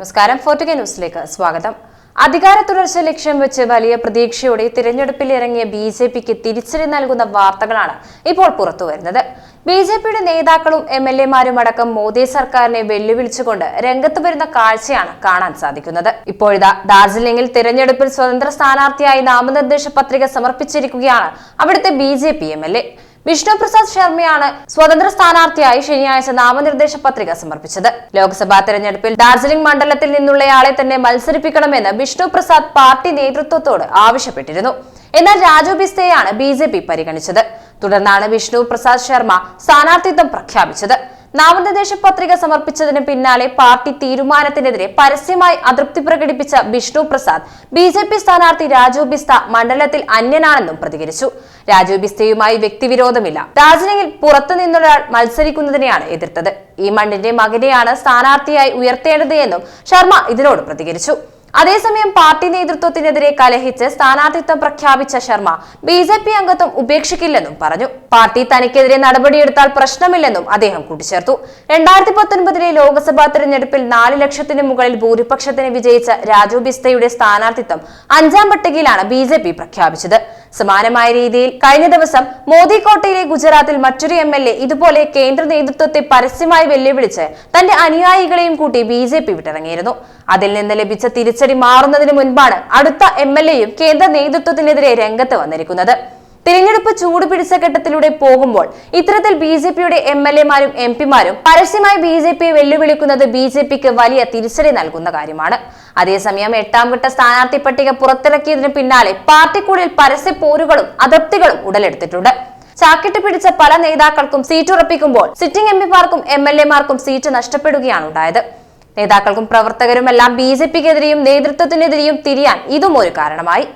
നമസ്കാരം. ഫോർട്ടുഗ ന്യൂസിലേക്ക് സ്വാഗതം. അധികാര തുടർച്ച ലക്ഷ്യം വെച്ച് വലിയ പ്രതീക്ഷയോടെ തിരഞ്ഞെടുപ്പിൽ ഇറങ്ങിയ ബി ജെ പിക്ക് തിരിച്ചടി നൽകുന്ന വാർത്തകളാണ് ഇപ്പോൾ പുറത്തുവരുന്നത് ബി ജെ പിയുടെ നേതാക്കളും എം എൽ എമാരും അടക്കം മോദി സർക്കാരിനെ വെല്ലുവിളിച്ചുകൊണ്ട് രംഗത്ത് വരുന്ന കാഴ്ചയാണ് കാണാൻ സാധിക്കുന്നത്. ഇപ്പോഴിതാ ഡാർജിലിംഗിൽ തിരഞ്ഞെടുപ്പിൽ സ്വതന്ത്ര സ്ഥാനാർത്ഥിയായി നാമനിർദ്ദേശ പത്രിക സമർപ്പിച്ചിരിക്കുകയാണ് അവിടുത്തെ B J P M L A. Vishnu Prasad ശർമ്മയാണ് സ്വതന്ത്ര സ്ഥാനാർത്ഥിയായി ശനിയാഴ്ച നാമനിർദ്ദേശ പത്രിക സമർപ്പിച്ചത്. ലോക്സഭാ തെരഞ്ഞെടുപ്പിൽ ഡാർജിലിംഗ് മണ്ഡലത്തിൽ നിന്നുള്ളയാളെ തന്നെ മത്സരിപ്പിക്കണമെന്ന് വിഷ്ണു പ്രസാദ് പാർട്ടി നേതൃത്വത്തോട് ആവശ്യപ്പെട്ടിരുന്നു. എന്നാൽ രാജു ബിസ്തയെയാണ് ബി പരിഗണിച്ചത്. തുടർന്നാണ് വിഷ്ണു പ്രസാദ് ശർമ്മ സ്ഥാനാർത്ഥിത്വം പ്രഖ്യാപിച്ചത്. നാമനിർദ്ദേശ പത്രിക സമർപ്പിച്ചതിന് പിന്നാലെ പാർട്ടി തീരുമാനത്തിനെതിരെ പരസ്യമായി അതൃപ്തി പ്രകടിപ്പിച്ച Vishnu Prasad B J P സ്ഥാനാർത്ഥി രാജു ബിസ്ത മണ്ഡലത്തിൽ അന്യനാണെന്നും പ്രതികരിച്ചു. രാജു ബിസ്തയുമായി വ്യക്തിവിരോധമില്ല. ഡാർജിലിംഗിൽ പുറത്തു നിന്നൊരാൾ മത്സരിക്കുന്നതിനെയാണ് എതിർത്തത്. ഈ മണ്ണിന്റെ മകനെയാണ് സ്ഥാനാർത്ഥിയായി ഉയർത്തേണ്ടത് എന്നും ശർമ്മ ഇതിനോട് പ്രതികരിച്ചു. അതേസമയം പാർട്ടി നേതൃത്വത്തിനെതിരെ കലഹിച്ച് സ്ഥാനാർത്ഥിത്വം പ്രഖ്യാപിച്ച ശർമ്മ ബി ജെ പി അംഗത്വം ഉപേക്ഷിക്കില്ലെന്നും പറഞ്ഞു. പാർട്ടി തനിക്കെതിരെ നടപടിയെടുത്താൽ പ്രശ്നമില്ലെന്നും അദ്ദേഹം കൂട്ടിച്ചേർത്തു. രണ്ടായിരത്തി പത്തൊൻപതിലെ ലോക്സഭാ തെരഞ്ഞെടുപ്പിൽ നാല് ലക്ഷത്തിന് മുകളിൽ ഭൂരിപക്ഷത്തിന് വിജയിച്ച രാജു ബിസ്തയുടെ സ്ഥാനാർത്ഥിത്വം അഞ്ചാം പട്ടികയിലാണ് ബി ജെ പി പ്രഖ്യാപിച്ചത്. സമാനമായ രീതിയിൽ കഴിഞ്ഞ ദിവസം മോദി കോട്ടയിലെ ഗുജറാത്തിൽ മറ്റൊരു എം എൽ എ ഇതുപോലെ കേന്ദ്ര നേതൃത്വത്തെ പരസ്യമായി വെല്ലുവിളിച്ച് തന്റെ അനുയായികളെയും കൂട്ടി ബി ജെ പി വിട്ടിറങ്ങിയിരുന്നു. അതിൽ നിന്ന് ലഭിച്ച തിരിച്ചടി മാറുന്നതിന് മുൻപാണ് അടുത്ത എം എൽ എയും കേന്ദ്ര നേതൃത്വത്തിനെതിരെ രംഗത്ത് വന്നിരിക്കുന്നത്. തിരഞ്ഞെടുപ്പ് ചൂടുപിടിച്ച ഘട്ടത്തിലൂടെ പോകുമ്പോൾ ഇത്തരത്തിൽ ബി ജെ പിയുടെ എം എൽ എമാരും എം പിമാരും പരസ്യമായി ബി ജെ പിയെ വെല്ലുവിളിക്കുന്നത് ബി ജെ പിക്ക് വലിയ തിരിച്ചടി നൽകുന്ന കാര്യമാണ്. അതേസമയം എട്ടാം ഘട്ട സ്ഥാനാർത്ഥി പട്ടിക പുറത്തിറക്കിയതിന് പിന്നാലെ പാർട്ടിക്കുള്ളിൽ പരസ്യ പോരുകളും അതൃപ്തികളും ഉടലെടുത്തിട്ടുണ്ട്. ചാക്കിട്ട് പിടിച്ച പല നേതാക്കൾക്കും സീറ്റ് ഉറപ്പിക്കുമ്പോൾ സിറ്റിംഗ് എം പിമാർക്കും എം എൽ എമാർക്കും സീറ്റ് നഷ്ടപ്പെടുകയാണ് ഉണ്ടായത്. നേതാക്കൾക്കും പ്രവർത്തകരുമെല്ലാം ബി ജെ പിക്കെതിരെയും നേതൃത്വത്തിനെതിരെയും തിരിയാൻ ഇതും ഒരു കാരണമായി.